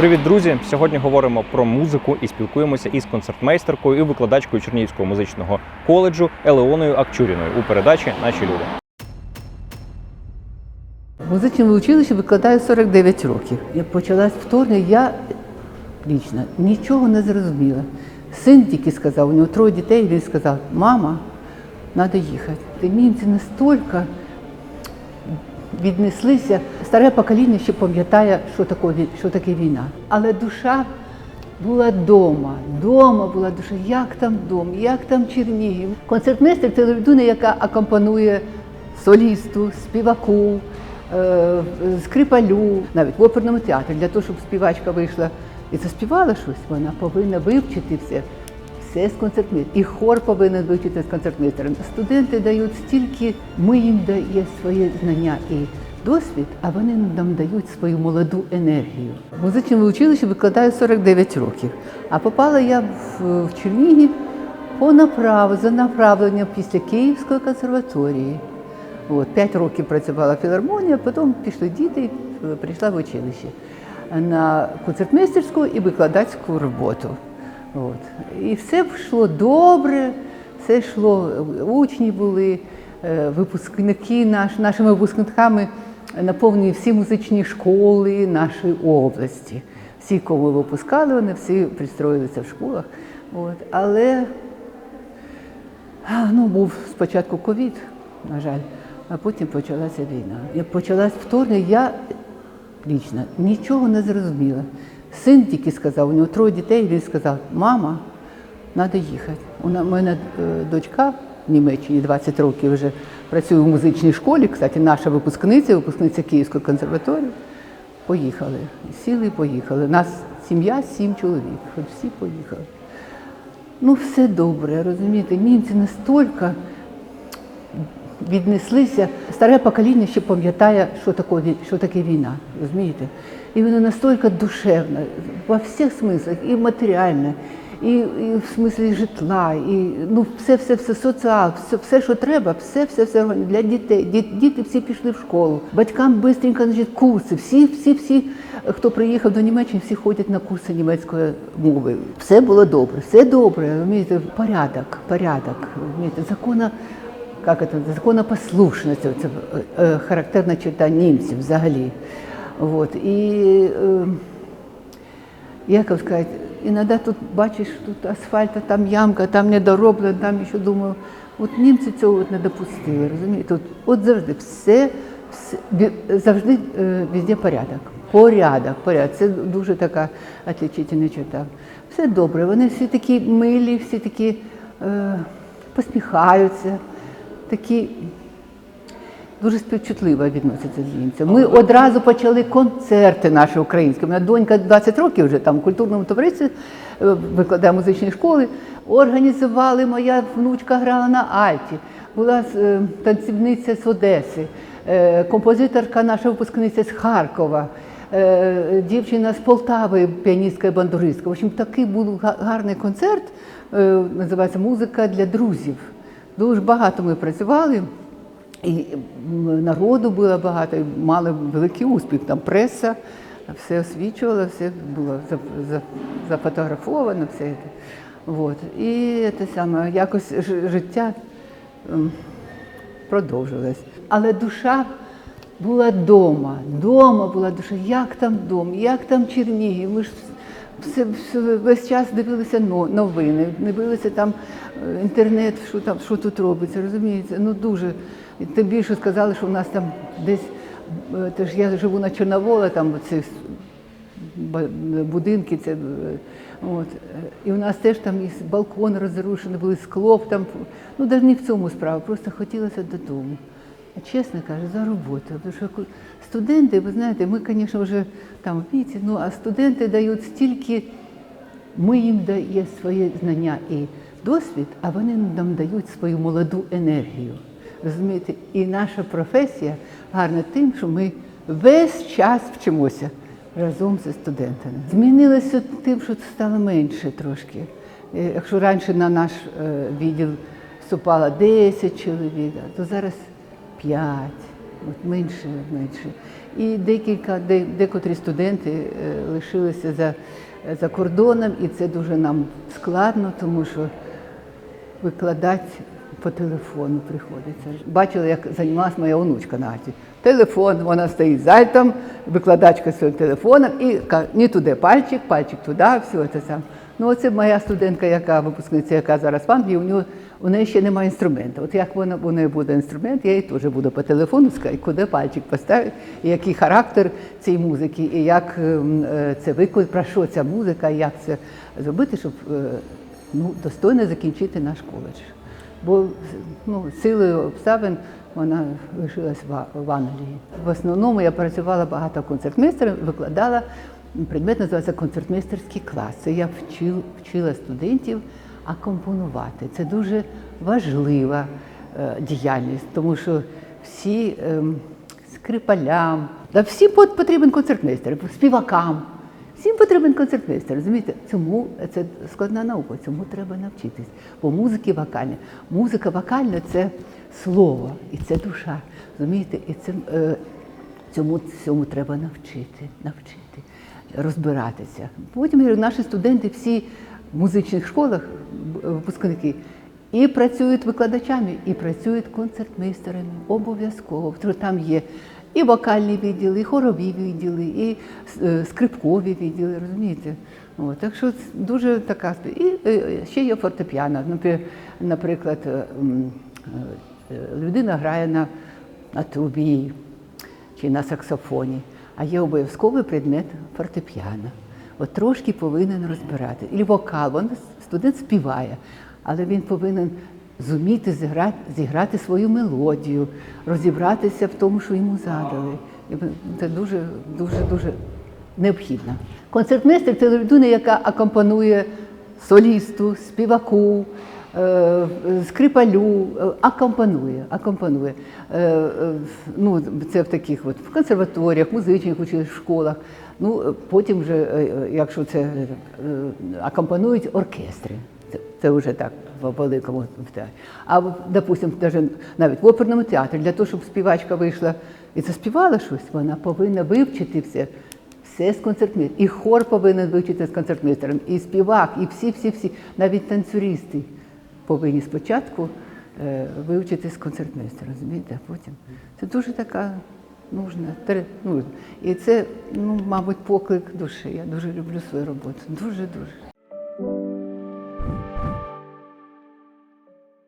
Привіт, друзі! Сьогодні говоримо про музику і спілкуємося із концертмейстеркою і викладачкою Чернігівського музичного коледжу Елеоною Акчуріною у передачі Наші люди. В музичному училищі викладаю 49 років. Як почалась вторгнення, я лічно нічого не зрозуміла. Син тільки сказав, у нього троє дітей, він сказав, мама, треба їхати. І німці настільки віднеслися. Старе покоління ще пам'ятає, що таке, що таке війна. Але душа була вдома, вдома була душа, як там дом, як там Чернігів. Концертмейстер це людина, яка акомпанує солісту, співаку, е, скрипалю, навіть в оперному театрі, для того, щоб співачка вийшла і заспівала щось, вона повинна вивчити все. Все з концертмейстером. І хор повинен вивчити з концертмейстером. Студенти дають стільки, ми їм даємо своє знання і досвід, а вони нам дають свою молоду енергію. В музичному училищі викладаю 49 років, а попала я в, Чернігів по направ, за направленням після Київської консерваторії. От, п'ять років працювала філармонія, потім пішли діти, і прийшла в училище на концертмейстерську і викладацьку роботу. От. І все йшло добре, все йшло, учні були, е, випускники наш, нашими випускниками наповнені всі музичні школи нашої області. Всі, кого випускали, вони всі пристроїлися в школах. От. Але Ну, був спочатку ковід, на жаль, а потім почалася війна. Почалась вторгнення, я лічно нічого не зрозуміла. Син тільки сказав, у нього троє дітей, він сказав, мама, треба їхати. У мене е, дочка в Німеччині 20 років вже працює в музичній школі. Кстати, наша випускниця, випускниця Київської консерваторії. Поїхали. Сіли і поїхали. Нас сім'я, сім чоловік. Хоч всі поїхали. Ну, все добре, розумієте, німці настільки віднеслися. Старе покоління ще пам'ятає, що таке, що таке війна, розумієте? І воно настільки душевне, во всіх смислах, і матеріальне, і, і в смислі житла, і ну, все, все, все, соціал, все, все, що треба, все, все, все для дітей. Ді- Діти всі пішли в школу. Батькам швидко значить, курси. Всі, всі, всі, хто приїхав до Німеччини, всі ходять на курси німецької мови. Все було добре, все добре, розумієте, порядок, порядок, розумієте, закона. Як це, законопослушність, це е, характерна черта німців взагалі. От. І е, як вам сказати, іноді тут бачиш, тут асфальт, а там ямка, там недороблено, там ще думаю, от німці цього от не допустили, розумієте? От, от завжди все, все завжди везде порядок. Порядок, порядок. Це дуже така отличительна черта. Все добре, вони всі такі милі, всі такі е, посміхаються, такі дуже співчутливо відносяться з німцями. Ми одразу почали концерти наші українські. У мене донька 20 років вже там в культурному товаристві е, викладає музичні школи. Організували, моя внучка грала на Альті, була е, танцівниця з Одеси, е, композиторка наша випускниця з Харкова. Дівчина з Полтави, піаністка і бандуристка. В общем, такий був гарний концерт, називається Музика для друзів. Дуже багато ми працювали. І народу було багато, і мали великий успіх. Там преса, все освічувала, все було за- за- зафотографовано, все це. Вот. І те саме, якось життя продовжилось. Але душа була вдома, вдома була душа, як там дом, як там Чернігів. Ми ж все, все, весь час дивилися новини, дивилися там е, інтернет, що там, що тут робиться, розумієте? Ну дуже. Тим більше сказали, що в нас там десь, е, теж я живу на Чорновола, там ба- будинки, це, е, от. і у нас теж там і балкон розрушений, були скло, там, ну навіть не в цьому справа, просто хотілося додому. Чесно кажу, за роботу. Тому що студенти, ви знаєте, ми, звісно, вже там в віці, ну а студенти дають стільки, ми їм даємо своє знання і досвід, а вони нам дають свою молоду енергію. Розумієте? І наша професія гарна тим, що ми весь час вчимося разом зі студентами. Змінилося тим, що стало менше трошки. Е, Якщо раніше на наш е, відділ вступало 10 чоловік, то зараз 5, От менше, менше. І декілька, де, декотрі студенти е, лишилися за, за кордоном, і це дуже нам складно, тому що викладати по телефону приходиться. Бачила, як займалась моя онучка Наті. Телефон, вона стоїть зайтом, викладачка своїм телефоном і ка- ні туди пальчик, пальчик туди, все це саме. Ну, оце моя студентка, яка випускниця, яка зараз в Англії, у нього у неї ще немає інструменту. От як вона у неї буде інструмент, я їй теж буду по телефону сказати, куди пальчик поставити, який характер цієї музики, і як ем, е, це виклик, про що ця музика, і як це зробити, щоб е, ну, достойно закінчити наш коледж. Бо ну, силою обставин вона лишилась в, Англії. В основному я працювала багато концертмейстером, викладала предмет, називається концертмейстерський клас. Це я вчил, вчила студентів акомпонувати. Це дуже важлива е, діяльність, тому що всі ем, скрипалям, да всі пот- потрібен концертмейстер, співакам. Всім потрібен концертмейстер, розумієте? Цьому це складна наука, цьому треба навчитись. Бо музики вокальні. Музика вокальна це слово і це душа. Розумієте? І це, е, цьому, цьому треба навчити, навчити, розбиратися. Потім наші студенти всі в музичних школах, випускники, і працюють викладачами, і працюють концертмейстерами. Обов'язково. Там є і вокальні відділи, і хорові відділи, і е, скрипкові відділи, розумієте? От, так що дуже така І е, ще є фортепіано. Напри- Наприклад, е, людина грає на, на трубі чи на саксофоні, а є обов'язковий предмет фортепіано. От трошки повинен розбирати. І вокал, він, студент співає, але він повинен зуміти зіграти, зіграти свою мелодію, розібратися в тому, що йому задали. І Це дуже, дуже, дуже необхідно. Концертмейстер це людина, яка акомпанує солісту, співаку, скрипалю, е, акомпанує. акомпанує. Е, е, Ну, це в таких от, в консерваторіях, музичних училищах, школах. Ну, е, потім вже, е, е, якщо це е, акомпанують оркестри. Це, вже так в великому театрі. А, в- допустим, навіть в оперному театрі, для того, щоб співачка вийшла і заспівала щось, вона повинна вивчити все. Все з концертмейстером. І хор повинен вивчити з концертмейстером, і співак, і всі-всі-всі, навіть танцюристи повинні спочатку е, вивчити з розумієте, а потім. Це дуже така нужна, ну. І це, ну, мабуть, поклик душі. Я дуже люблю свою роботу. Дуже-дуже.